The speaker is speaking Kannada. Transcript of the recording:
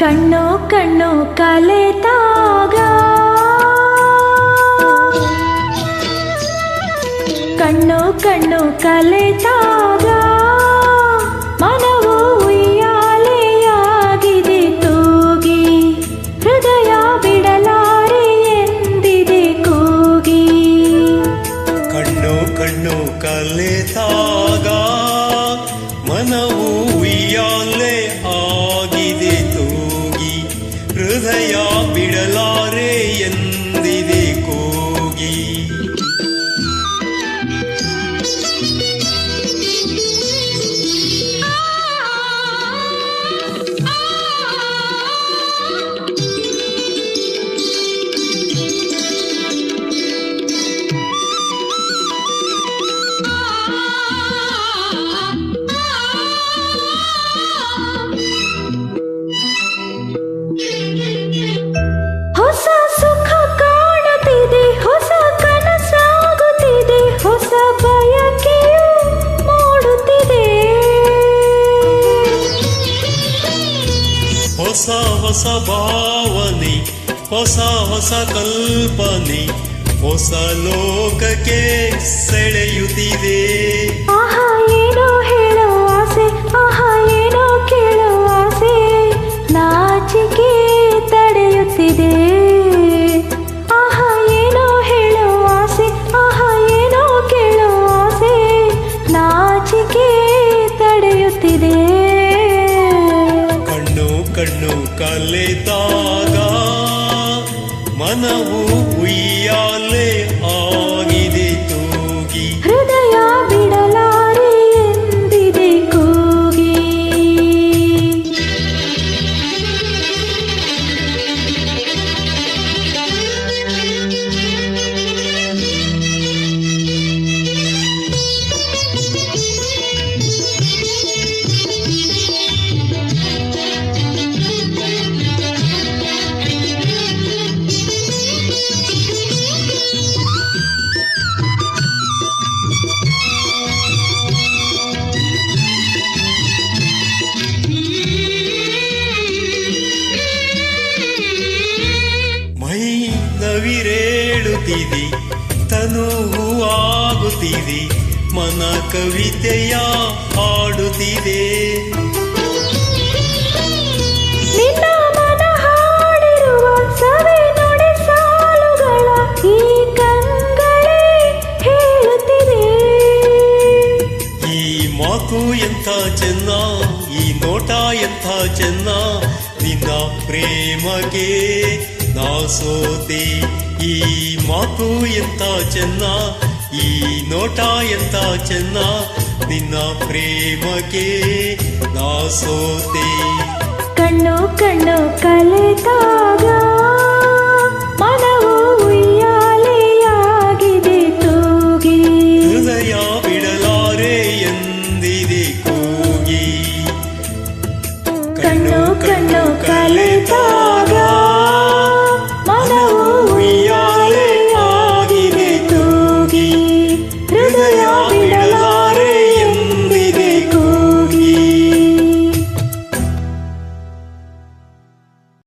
ಕಣ್ಣು ಕಣ್ಣು ಕಲೆತಾಗ ಕಣ್ಣೋ ಕಣ್ಣೋ ಕಲೆತಾಗ ಮನವು ಉಯ್ಯಾಲೆಯಾಗಿದೆ ಹೃದಯ ಕೂಗಿ. ಕಣ್ಣೋ ಬಿಡಲಾರೆ ಹೊಸ ಭಾವನೆ ಹೊಸ ಹೊಸ ಕಲ್ಪನೆ ಹೊಸ ಲೋಕಕ್ಕೆ ಸೆಳೆಯುತ್ತಿದೆ. ಕಣ್ಣು ಕಲೆತಾಗ ಮನವು ಉಯ್ಯಾಲೆ ಹೂವಾಗುತ್ತಿದೆ ಮನ ಕವಿತೆಯ ಹಾಡುತ್ತಿದೆ. ಮಾತು ಎಂಥ ಚೆನ್ನ ಈ ನೋಟ ಎಂಥ ಚೆನ್ನ ನಿನ್ನ ಪ್ರೇಮಗೆ ನಾ ಸೋತೆ ಈ ಮಾತು ಎಂಥ ಚೆನ್ನ ಈ ನೋಟ ಎಂಥ ಚೆನ್ನ ನಿನ್ನ ಪ್ರೇಮಗೆ ನಾ ಸೋತೆ ಕಣ್ಣು ಕಣ್ಣು ಕಲೆತಾಗ ಮನವು ಉಯ್ಯಾಲೆಯಾಗಿದೆ ತೂಗಿ ಹೃದಯ ಬಿಡಲಾರೆ ಎಂದಿದೆ ಕೂಗಿ ಕಣ್ಣು ಕಣ್ಣು ಕಲೆತಾಗ 的有。